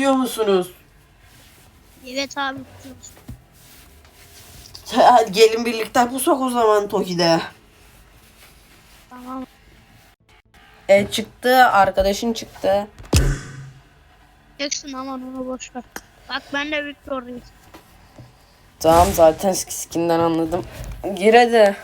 Diyor musunuz? Evet abi. Hadi gelin birlikte pusak o zaman Toki'de. Tamam. E çıktı arkadaşın çıktı. Jackson aman onu boş ver. Bak ben de Victor'uyum. Tamam zaten skinden anladım. Gir hadi.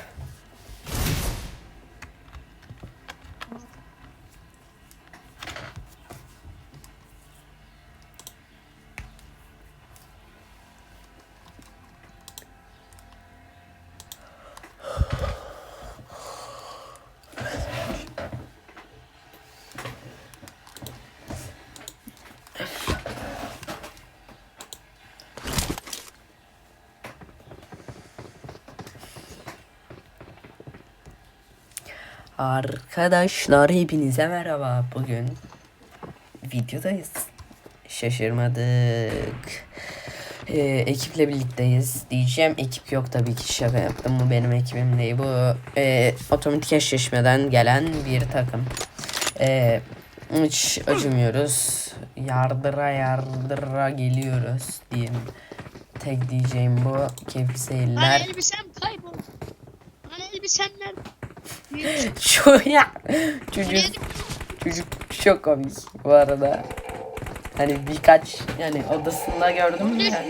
Arkadaşlar hepinize merhaba. Bugün videodayız. Şaşırmadık. Ee, ekiple birlikteyiz. Diyeceğim ekip yok tabii ki şaka yaptım. Bu benim ekibim değil. Bu e, otomatik eşleşmeden gelen bir takım. E, hiç acımıyoruz. Yardıra yardıra geliyoruz diyeyim. Tek diyeceğim bu. Keyifli Hani seyirler. elbisem kayboldu. Hani elbisem nerede? Şu ya. Çocuk Çocuk çok komik bu arada. Hani birkaç yani odasında gördüm ya.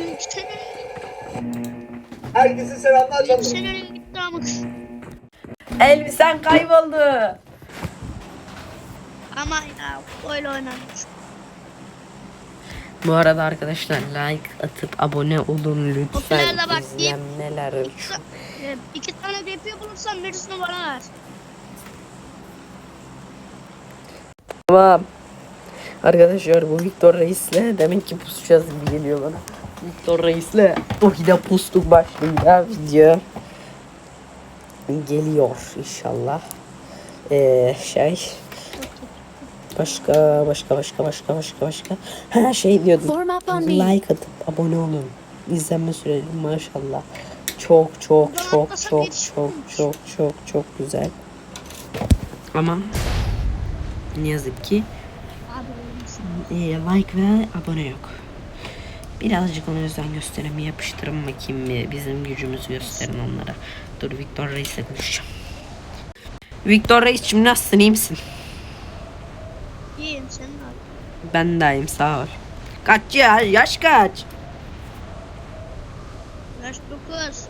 Herkese selamlar canım. seneye gitti ama. Elbisen kayboldu. Ama ya öyle oynanmış. Bu arada arkadaşlar like atıp abone olun lütfen. Popüler de bak, İzlenmeler çok. Ee, iki tane DP bulursam birisini bana ver. Tamam. Arkadaşlar bu Victor Reis'le demek ki pusacağız gibi geliyor bana. Victor Reis'le Toki'de pustuk başlığıyla video geliyor inşallah. Ee, şey başka başka başka başka başka başka her şey diyordum. Like atıp abone olun. İzlenme süreli maşallah. Çok çok çok çok çok çok çok çok güzel. Ama ne yazık ki olmuş. e, like ve abone yok. Birazcık ona özen gösterin. bir Yapıştırın bakayım bir bizim gücümüzü gösterin onlara. Dur Victor Reis'le konuşacağım. Victor Reis'cim nasılsın iyi misin? İyiyim senin abi. Ben de iyiyim sağ ol. Kaç ya yaş kaç? Yaş 9.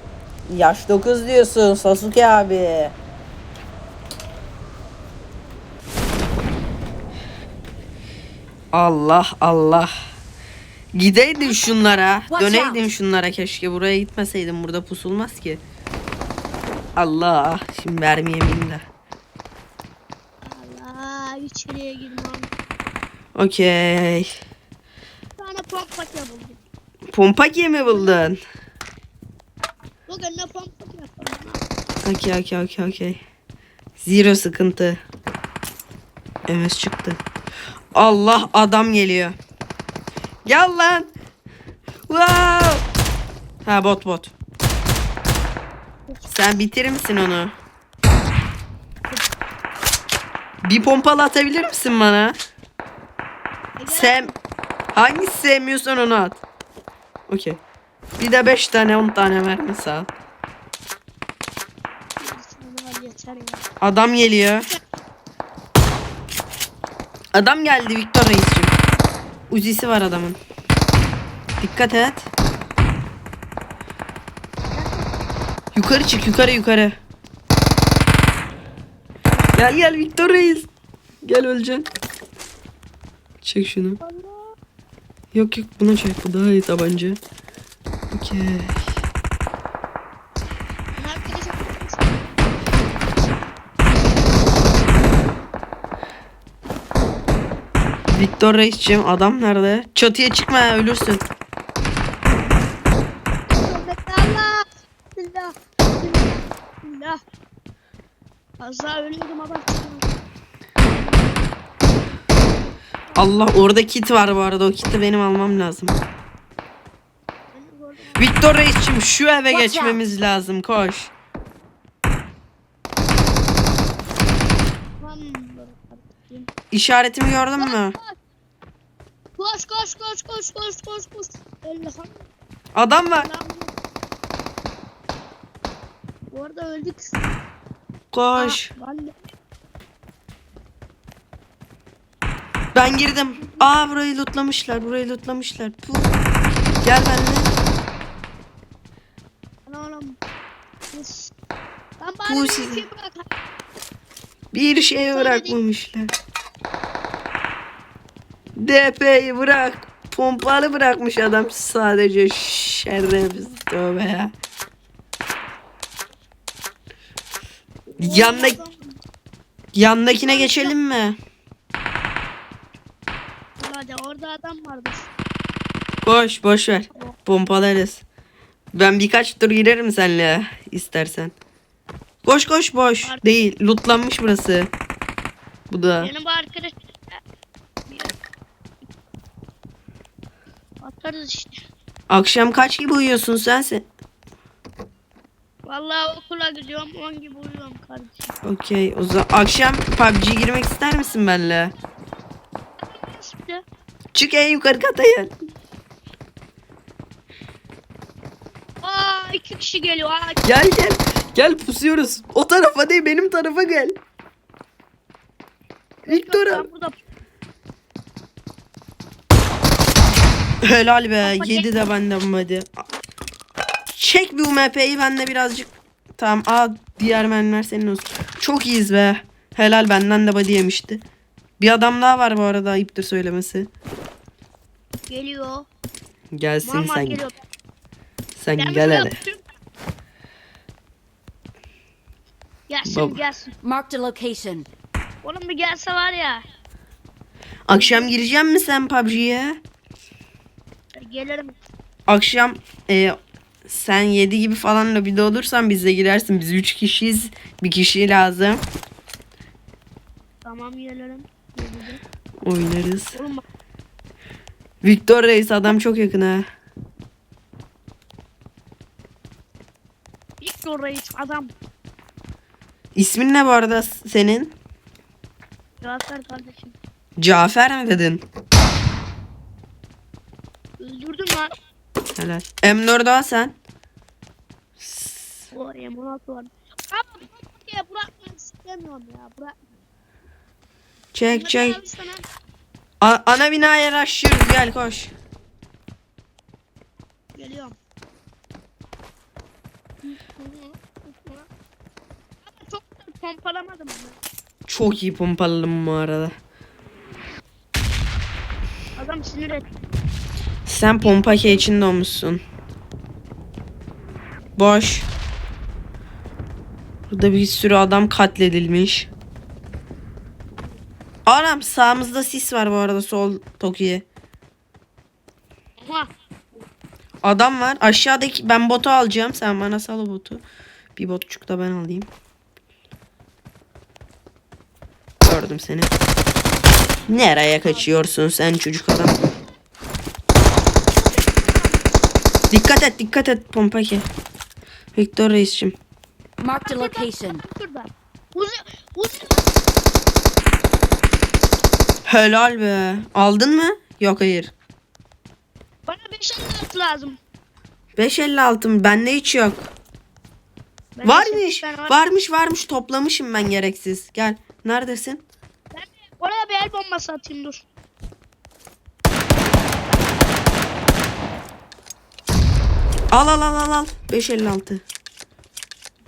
Yaş 9 diyorsun Sasuke abi. Allah Allah. Gideydin şunlara. Döneydin şunlara keşke. Buraya gitmeseydin. Burada pusulmaz ki. Allah. Şimdi mermi yemeyeyim de. Allah içeriye girmem. Okey. Bir tane pompa buldum. Pompa mi buldun? Ne yapalım. Okey okey okey okey. Zero sıkıntı. MS çıktı. Allah adam geliyor. Gel lan. Wow. Ha bot bot. Sen bitirir misin onu? Bir pompalı atabilir misin bana? Sen hangisi sevmiyorsan onu at. Okey. Bir de 5 tane 10 tane mermi sağ. Adam geliyor. Adam geldi Victor Reis'cim. Uzisi var adamın. Dikkat et. Yukarı çık yukarı yukarı. Gel gel Victor Reis. Gel öleceksin. Çek şunu. Yok yok buna çek bu daha iyi tabanca. Okey. Victor Reis'cim adam nerede? Çatıya çıkma ölürsün. Allah. Billah. Billah. Az daha ölüyordum ama. Allah orada kit var bu arada. O kiti benim almam lazım. Victor Reis'cim şu eve geçmemiz lazım. Koş. İşaretimi gördün mü? Koş koş koş koş koş koş koş. Allah'ım. Adam var. Bu- Bu arada öldük. Koş. Aa, vallahi. Ben girdim. Aa burayı lootlamışlar. Burayı lootlamışlar. Puh. Gel benimle. Lan oğlum. Lan bari bir size- şey bırak. Bir şey bırakmamışlar. DP'yi bırak. Pompalı bırakmış adam sadece şerefsiz tövbe ya. Yandaki, yandakine geçelim mi? Hadi orada adam vardır. Koş boş ver. Pompalarız. Ben birkaç tur girerim seninle istersen. Koş koş boş. Değil. Lootlanmış burası. Bu da. Benim bu arkadaş. Atarız işte. Akşam kaç gibi uyuyorsun sen? sen? Vallahi okula gidiyorum 10 gibi uyuyorum kardeşim. Okey. O zaman akşam PUBG girmek ister misin benimle? İşte. Çık en yukarı kata gel. Aa iki kişi geliyor. Aa, Gel gel. Gel pusuyoruz. O tarafa değil benim tarafa gel. Victor'a. ben burada Helal be. Kafa Yedi de benden hadi. Çek bir UMP'yi ben de birazcık. Tamam. Aa diğer mermiler senin olsun. Çok iyiyiz be. Helal benden de body yemişti. Bir adam daha var bu arada ayıptır söylemesi. geliyor. Gelsin Marmar sen. geliyor. Sen Ben gel hele. tutayım. Gelsin Baba. gelsin. Marked a location. Oğlum bir gelse var ya. Akşam gireceğim mi sen PUBG'ye? Gelirim. Akşam e, sen 7 gibi falan lobide olursan bize girersin. Biz 3 kişiyiz. Bir kişi lazım. Tamam gelirim. Geleceğim. Oynarız. Oğlum bak. Victor Reis adam çok yakın ha. Victor Reis adam. İsmin ne bu arada senin? Cevap ver kardeşim. Cafer mi dedin? Öldürdüm lan. Helal. M4 daha sen. O M16 var. Ama diye bırakmak istemiyorum ya. Bırak. Çek çek. Abi ana binaya rushlıyoruz gel koş. Geliyorum. Ama çok pompalamadım ben. Çok iyi pompaladım bu arada. Adam sinir etti. Sen pompa ke içinde olmuşsun. Boş. Burada bir sürü adam katledilmiş. Anam sağımızda sis var bu arada sol Toki'ye. Oha. Adam var. Aşağıdaki ben botu alacağım. Sen bana sal o botu. Bir botçuk da ben alayım. Gördüm seni. Nereye kaçıyorsun sen çocuk adam? Dikkat et dikkat et pompaki. Victor Reis'cim. Marked a location. Helal be. Aldın mı? Yok hayır. Bana 5 56 lazım. 556 mı? Bende hiç yok. Ben Varmış. Ben var. Varmış varmış toplamışım ben gereksiz. Gel. Neredesin? Ben de oraya bir el bombası atayım dur. Al al al al al. 556.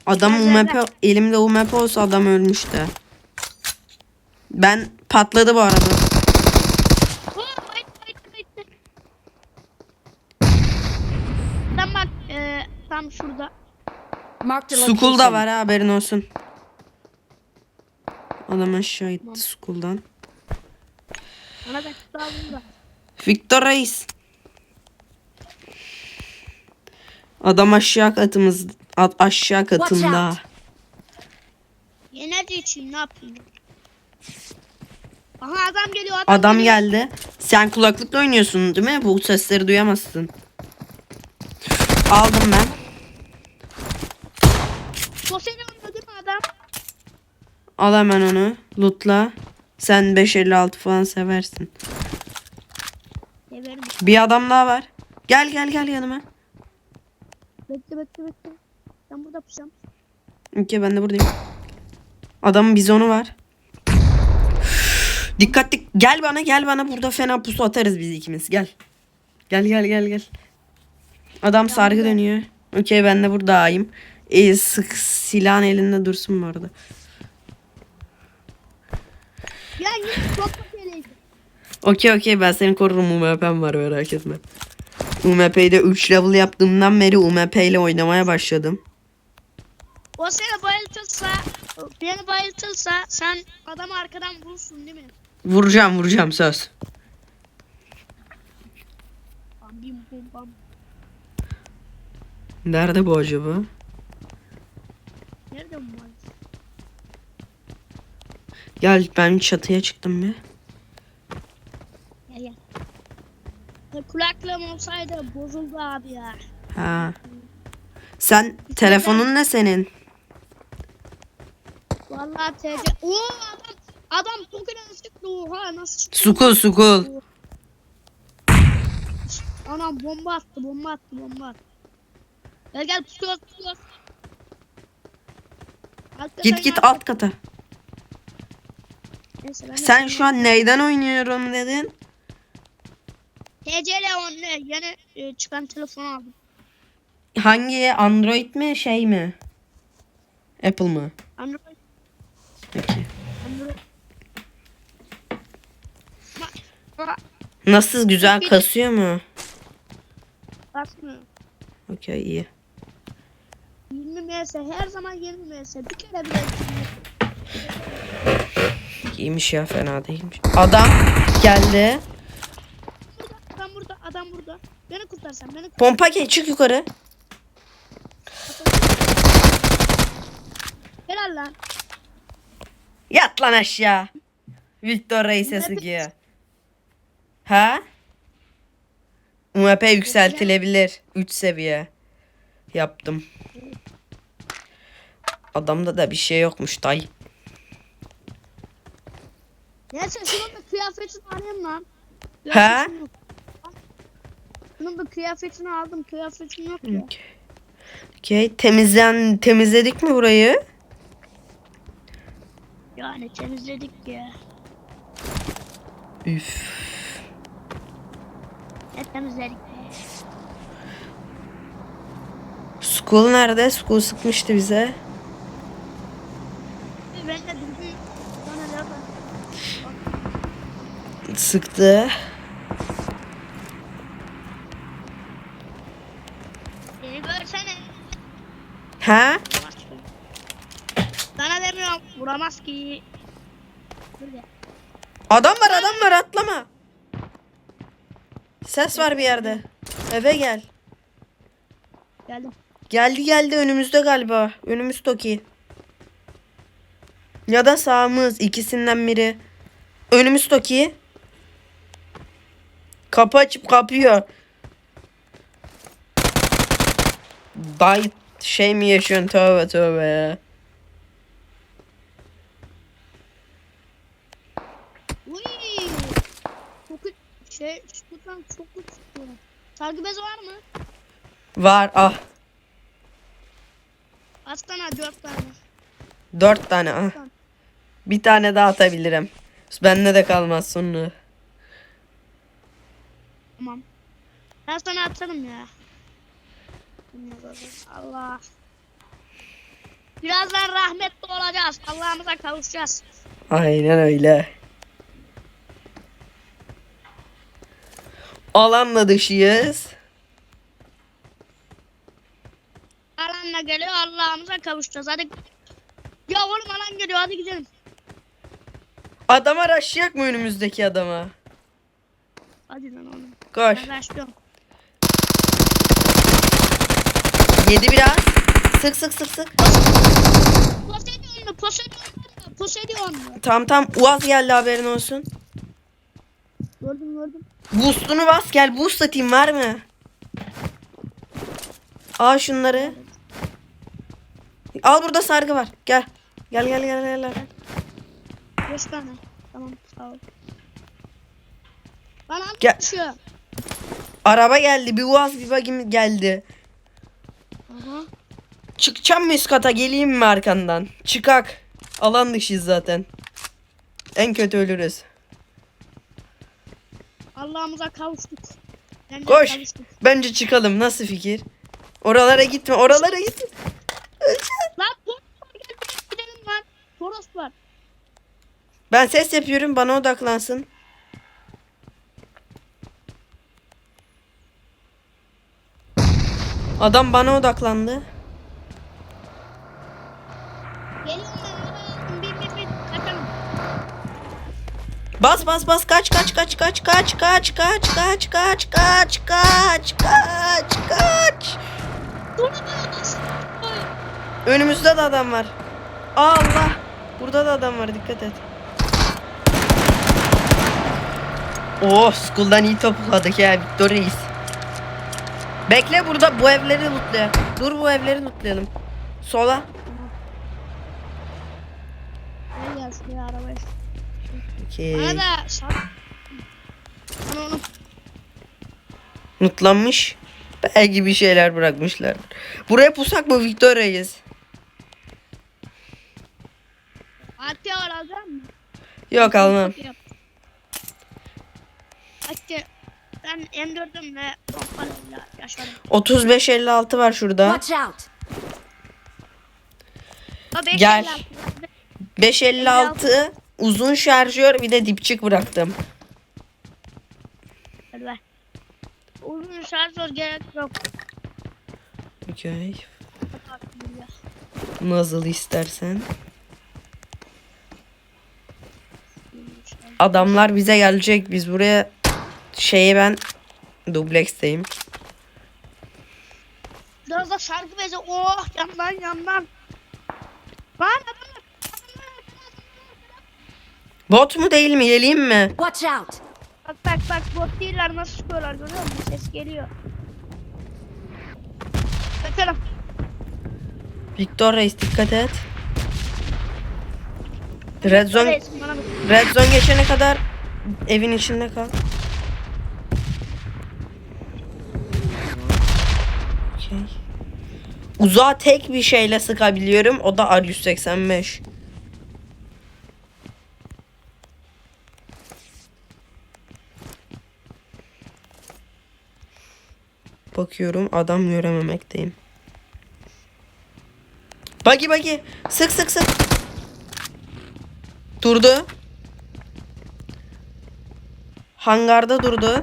Adam ver, UMP elimde UMP olsa adam ölmüştü. Ben patladı bu arada. Oo, wait, wait, wait. Tam bak e, tam şurada. Marked a location. Sukul da var ha, haberin olsun. Adam aşağı gitti Sukul'dan. Bana da. Victor Reis. Adam aşağı katımız a- aşağı katında. out. Yine de içeyim ne yapayım? Aha adam geliyor adam, Adam geliyor. geldi. Sen kulaklıkla oynuyorsun değil mi? Bu sesleri duyamazsın. Aldım ben. Sosyal değil mi adam? Al hemen onu. Lootla. Sen 556 falan seversin. Severim. Bir adam daha var. Gel gel gel yanıma. Bekle bekle bekle. Ben burada pusam. Okey ben de buradayım. Adamın bizonu var. Dikkatli gel bana gel bana burada fena pusu atarız biz ikimiz gel. Gel gel gel gel. Adam sargı dönüyor. Okey ben de buradayım. E, sık silahın elinde dursun bu arada. Ya çok. Okey okey ben seni korurum UMP'm var merak etme. UMP'yi de 3 level yaptığımdan beri UMP ile oynamaya başladım. O seni bayıltırsa, beni bayıltırsa sen adamı arkadan vurursun değil mi? Vuracağım vuracağım söz. Bam bim bum bam. Nerede bu acaba? Nerede bu? Gel ben çatıya çıktım bir. Gel gel. Ya Kulaklığım olsaydı bozuldu abi ya. Ha. Sen telefonun ne senin? Vallahi TC... Oo adam, adam Pokemon'u sıktı oha nasıl çıktı? Sukul sukul. Anam bomba attı bomba attı bomba attı. Gel gel tutuyoruz. Alt Git kata git gel. alt kata. Neyse, ben de Sen şu an neyden oynuyorum dedin? TCL on ne? Yeni e, çıkan telefon aldım. Hangi Android mi şey mi? Apple mı? Android. Peki. Nasıl güzel kasıyor mu? Basmıyor. Okey iyi. 20 ms her zaman 20 ms bir kere bile İyiymiş ya fena değilmiş. Adam geldi. adam burada adam burada beni kurtarsan beni kurtar. Pompa geç çık yukarı. helal lan Yat lan aşağı. Victor Reis'e sıkıyor. Ha? UMP yükseltilebilir. 3 seviye. Yaptım. Adamda da bir şey yokmuş dayı. neyse şunun da kıyafetini alayım lan He? Şunun da kıyafetini aldım kıyafetim yok ya Okey. Okey. Temizlen temizledik mi burayı? yani temizledik ya Üf. ne temizledik ya. School nerede? School sıkmıştı bize. ben de dürbün bana nereden Sıktı. beni görsene Ha? Sana demiyorum vuramaz ki. Adam var adam var atlama. Ses var bir yerde. Eve gel. Geldim. Geldi geldi önümüzde galiba. Önümüz Toki. Ya da sağımız ikisinden biri. Önümüz Toki. Kapı açıp kapıyor. Day şey mi yaşıyorsun tövbe tövbe ya. Uy. Çok şey şuradan çok çıktı. Sargı bezi var mı? Var ah. Kaç tane? Dört tane. Dört tane ah. Bir tane daha atabilirim. Bende de kalmaz sonra. Tamam. Ben sana atarım ya. Allah. Birazdan rahmetli olacağız. Allah'ımıza kavuşacağız. Aynen öyle. Alanla dışıyız. Alanla geliyor Allah'ımıza kavuşacağız. Hadi. Ya oğlum alan geliyor hadi gidelim. Adama raşlayak mı önümüzdeki adama? Hadi lan oğlum. Koş. Ben. Yedi biraz. Sık sık sık sık. Poseidon mu? Poseidon mu? Poseidon mu? Tam tam Uaz geldi haberin olsun. Gördüm gördüm. Boost'unu bas gel boost atayım var mı? Al şunları. Al burada sargı var. Gel. Gel gel gel gel. gel. Beş tane. Tamam sağ ol. Bana Gel. düşüyor. Araba geldi. Bir uaz bir bagim geldi. Aha. Çıkacağım mı üst kata geleyim mi arkandan? Çıkak. Alan dışıyız zaten. En kötü ölürüz. Allah'ımıza kavuştuk. Bence Koş. kavuştuk. Bence çıkalım. Nasıl fikir? Oralara gitme. Oralara gitme. Lan Toros var lan. Toros var. Ben ses yapıyorum. Bana odaklansın. Adam bana odaklandı. Bas bas bas kaç kaç kaç kaç kaç kaç kaç kaç kaç kaç kaç kaç kaç. Önümüzde de adam var. Allah. Burada da adam var dikkat et. Oh school'dan iyi topladık ya Victor Reis. Bekle burada bu evleri lootlayalım. Dur bu evleri lootlayalım. Sola. Gel gel şuraya arabaya. Okey. Bana da şart. Bana onu Lootlanmış. Belki bir şeyler bırakmışlar. Buraya pusak mı Victor Reis? Artı alacak mısın? Yok almam. Yap. Ben M4'ümle pompalıyla yaşarım. 35-56 var şurada. Watch out! Ha, beş Gel. elli altı. 556 uzun şarjör bir de dipçik bıraktım. Ver. Uzun şarjör gerek yok. Okey. Nasıl istersen. Adamlar bize gelecek. Biz buraya şeyi ben dubleksteyim. Biraz da şarkı bezi. Oh yandan yandan. Adamlar. Bot mu değil mi? Geleyim mi? Watch out! Bak bak bak bot değiller nasıl çıkıyorlar görüyor musun? Ses geliyor. Bakalım. Victor Reis dikkat et. Red Zone. Red Zone geçene kadar evin içinde kal. Okey. Uzağa tek bir şeyle sıkabiliyorum. O da R185. Bakıyorum adam görememekteyim. Bagi bagi. Sık sık sık. Durdu. Hangarda durdu.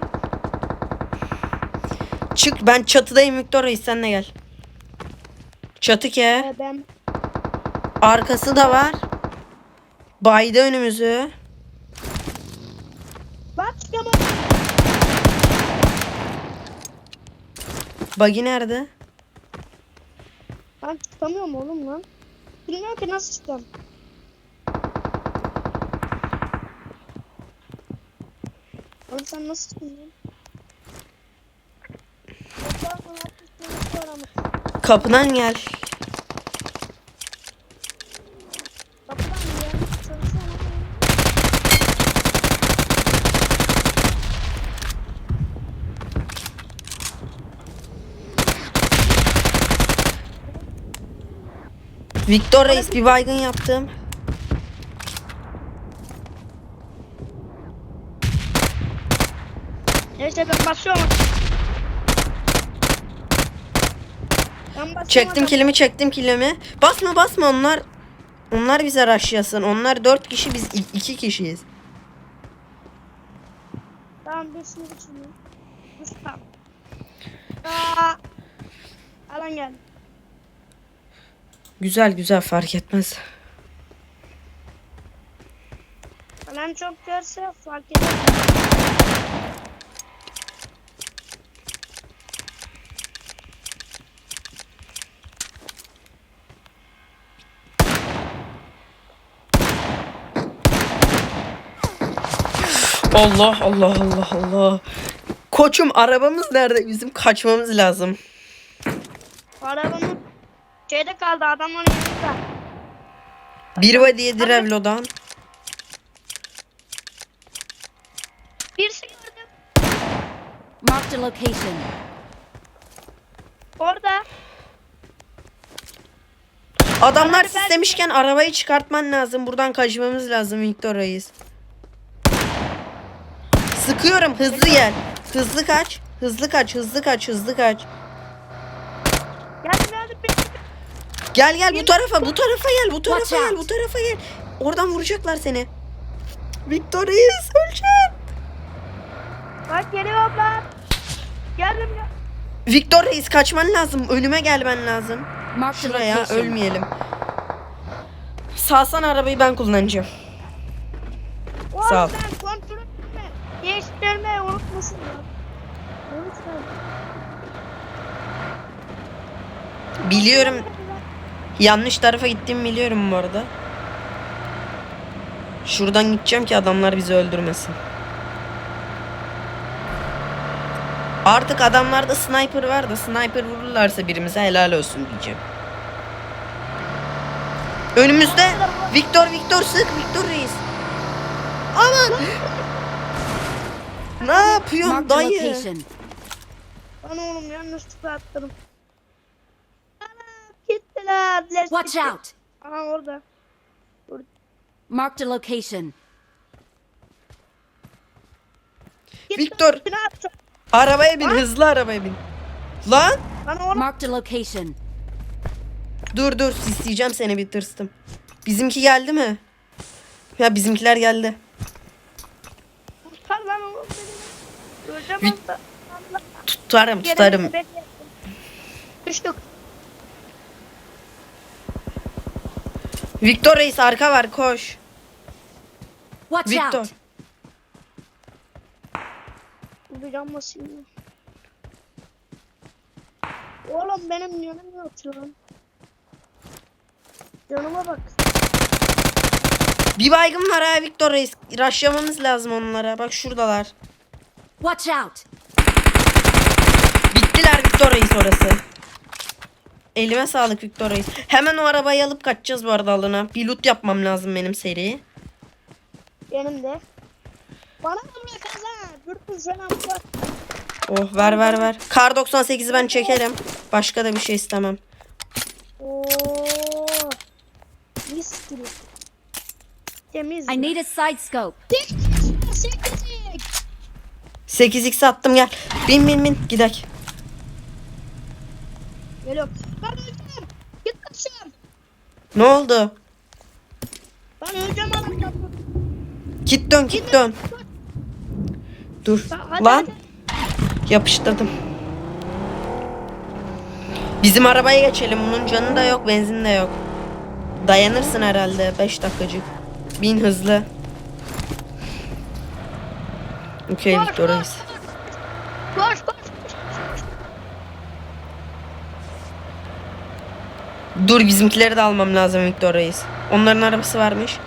Çık ben çatıdayım Victor Reis sen de gel. Çatı ke. Ben Arkası da var. Bayda önümüzü. bak çıkama. Bagi nerede? Ben çıkamıyorum oğlum lan. Bilmiyorum ki nasıl çıkacağım. Oğlum sen nasıl çıkacaksın? Yok lan, altmış tane var ama. Kapıdan gel. Kapıdan ama. Victor Reis bir baygın yaptım. Neyse ben basıyorum. Çektim kilimi çektim kilimi. Basma basma onlar. Onlar bize raşyasın. Onlar dört kişi biz iki kişiyiz. Tamam bir şunu. Dur tamam. Aa, alan geldi. Güzel güzel fark etmez. Alan çok görse fark eder. Allah Allah Allah Allah. Koçum arabamız nerede? Bizim kaçmamız lazım. Arabamın şeyde kaldı adamların yanında. Bir vadiye Drevlo'dan. Birisi gördüm. Marked a location. Orada. Adamlar ben- sistemişken arabayı çıkartman lazım. Buradan kaçmamız lazım Victor Reis. Sıkıyorum hızlı gel. Hızlı kaç. Hızlı kaç, hızlı kaç, hızlı kaç. Geldim geldim. bir- Gel gel bu tarafa, bu tarafa gel, bu tarafa gel, bu tarafa gel. Oradan vuracaklar seni. Victor Reis öleceğim. Bak geliyorum lan. Geldim ya. Victor Reis kaçman lazım. Önüme gelmen lazım. Şuraya location. ölmeyelim. Salsan arabayı ben kullanacağım. Sağ ol. Değiştirmeyi unutmuşsun ya. Biliyorum. Yanlış tarafa gittiğimi biliyorum bu arada. Şuradan gideceğim ki adamlar bizi öldürmesin. Artık adamlarda sniper var da sniper vururlarsa birimize helal olsun diyeceğim. Önümüzde Victor Victor sık Victor Reis. Aman. Ne yapıyorsun dayı? location. Lan oğlum yanlışlıkla atladım. Ana gittiler. Let's Watch out. Aha orada. Marked a location. Git Victor. Arabaya bin hızlı arabaya bin. Lan Lan oğlum Marked a location. dur dur isteyeceğim seni bir tırstım. Bizimki geldi mi? Ya bizimkiler geldi. kurtar lan oğlum da. Allah. Tutarım tutarım. beni bekle. Düştük. Victor Reis arka var koş. Watch Victor. out. Bir ya. Oğlum benim yanım yok lan. Canıma bak. Bir baygın var ha Victor Reis. Raşlamamız lazım onlara. Bak şuradalar. Watch out. Bittiler Victor Reis orası. Elime sağlık Victor Reis. Hemen o arabayı alıp kaçacağız bu arada alana. Bir loot yapmam lazım benim seri. Benim de. Bana da bırak kazan. Dürtün. Oh ver ver ver. Kar 98'i ben çekerim. Başka da bir şey istemem. Oo. Mis gibi. Temiz. I need a side scope. 8x attım gel. Bin bin bin gidek. Geliyorum. Ben öleceğim. Git kaçım. Ne oldu? Ben öleceğim adam. Git dön git dön. Dur. Hadi, Lan hadi. yapıştırdım. Bizim arabaya geçelim. Bunun canı da yok, benzin de yok. Dayanırsın herhalde 5 dakikacık. Bin hızlı. Okey Victor koş, Reis. Koş koş. Dur bizimkileri de almam lazım Victor Reis. Onların arabası varmış.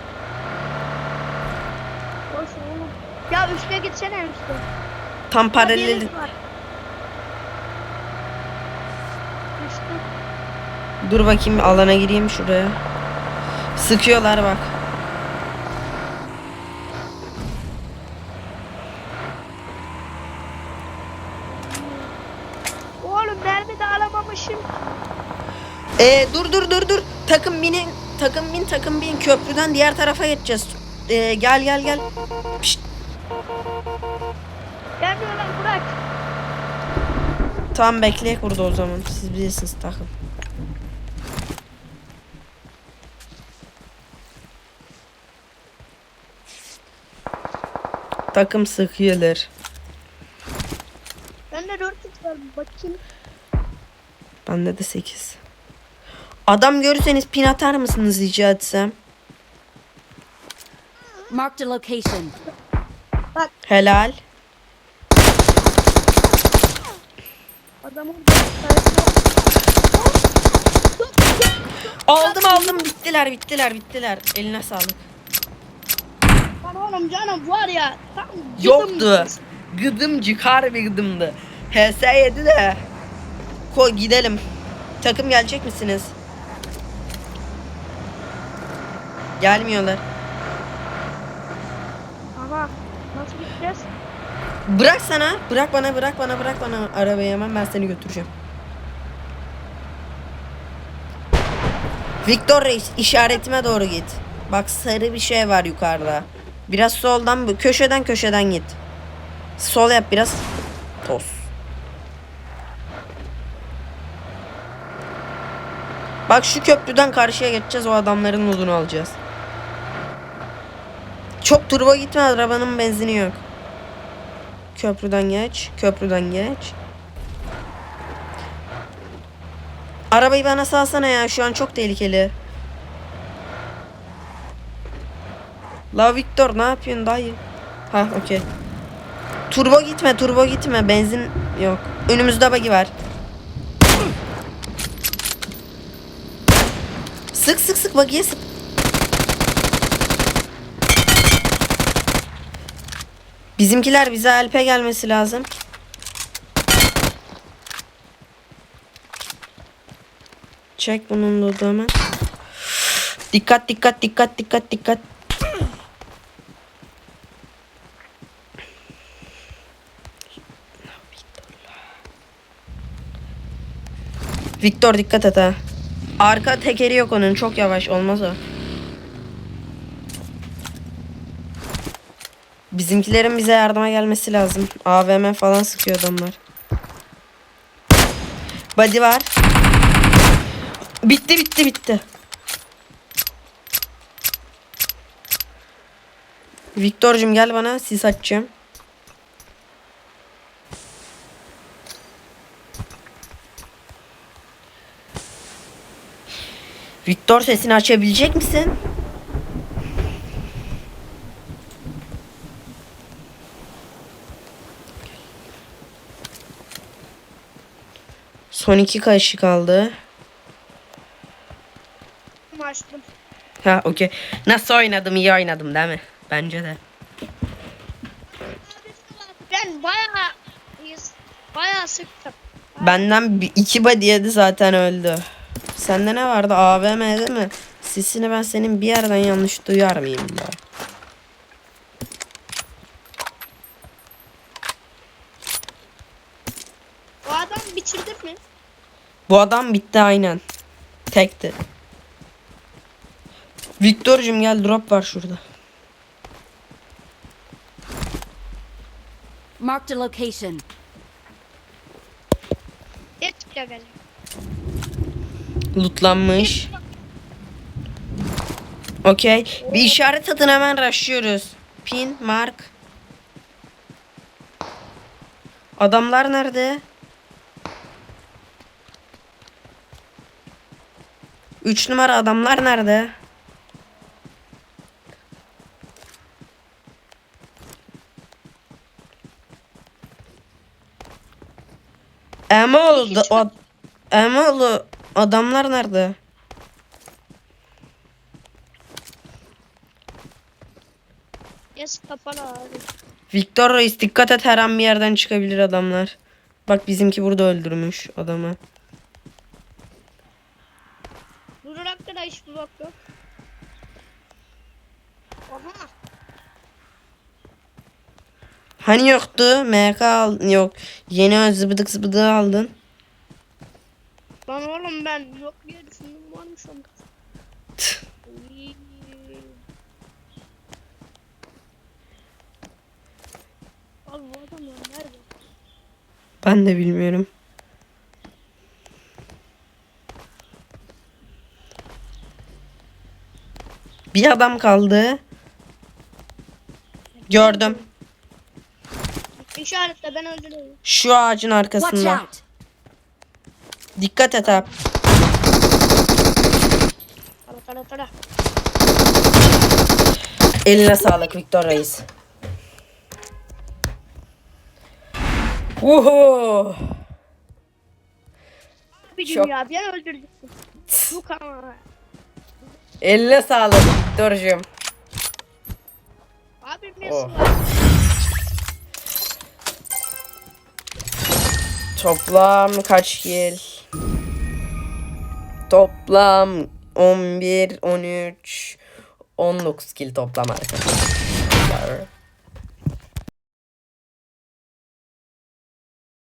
Koş oğlum. Ya üste gitsene üste. Tam paralel. Dur bakayım alana gireyim şuraya. Sıkıyorlar bak. Oğlum mermi de alamamışım. Ee, dur dur dur dur. Takım binin. Takım bin takım bin. Köprüden diğer tarafa geçeceğiz. Ee, gel gel gel. Pişt, Gelmiyorlar bırak. tamam bekleyek burada o zaman. Siz bilirsiniz takım. Takım sıkıyorlar. Bende 4 x var bakayım. Bende de 8. Adam görürseniz pin atar mısınız rica etsem? Marked a location. Helal. Adamın. Aldım aldım bittiler bittiler bittiler. Eline sağlık. Lan oğlum canım var ya. Tam Yoktu. Gıdımcık harbi gıdımdı. HS7 de. Koy gidelim. Takım gelecek misiniz? Gelmiyorlar. Aha. Nasıl gideceğiz? Bırak sana. Bırak bana bırak bana bırak bana arabayı hemen ben seni götüreceğim. Victor Reis işaretime doğru git. Bak sarı bir şey var yukarıda. Biraz soldan köşeden köşeden git. Sol yap biraz. Toz. Bak şu köprüden karşıya geçeceğiz o adamların odunu alacağız. Çok turbo gitme arabanın benzini yok. Köprüden geç. Köprüden geç. Arabayı bana salsana ya. Şu an çok tehlikeli. La Victor ne yapıyorsun dayı? Ha okey. Turbo gitme turbo gitme. Benzin yok. Önümüzde bagi var. Sık sık sık bagiye sık. Bizimkiler bize Alp'e gelmesi lazım. Çek bunun hemen. Dikkat dikkat dikkat dikkat dikkat. Victor dikkat et ha. Arka tekeri yok onun çok yavaş olmaz o. Bizimkilerin bize yardıma gelmesi lazım. AVM falan sıkıyor adamlar. Body var. Bitti bitti bitti. Viktor'cum gel bana sis açacağım. Viktor sesini açabilecek misin? Son iki kaşı kaldı. Açtım. Ha okey. Nasıl oynadım iyi oynadım değil mi? Bence de. Ben bayağı bayağı sıktım. Benden iki body yedi zaten öldü. Sende ne vardı? AVM değil mi? Sesini ben senin bir yerden yanlış duyar mıyım ya? O adam bitirdin mi? Bu adam bitti aynen. Tekti. Viktor'cum gel drop var şurada. Marked a location. Gel. Lootlanmış. Okey. Bir işaret atın hemen rushlıyoruz. Pin, mark. Adamlar nerede? Üç numara adamlar nerede? Emoğlu, da- o, Emoğlu adamlar nerede? Yes kapalı abi. Victor Reis dikkat et her an bir yerden çıkabilir adamlar. Bak bizimki burada öldürmüş adamı. Da hiçbir bak yok. Aha. Hani yoktu? MK al yok. Yeni zıbıdık zıbıdığı aldın. Lan oğlum ben yok diye düşündüm varmış onda. Abi bu adamlar nerede? Ben de bilmiyorum. Bir adam kaldı. Gördüm. İşaretle ben öldürüyorum. Şu ağacın arkasında. Dikkat et abi. Tara tara tara. Eline sağlık Victor Reis. Uhu. Bir Çok- dünya ben öldürdüm. Bu kanal. Eline sağlık Victor'cum. Abi bir Oh. Toplam kaç kill? Toplam 11, 13, 19 kill toplam arkadaşlar.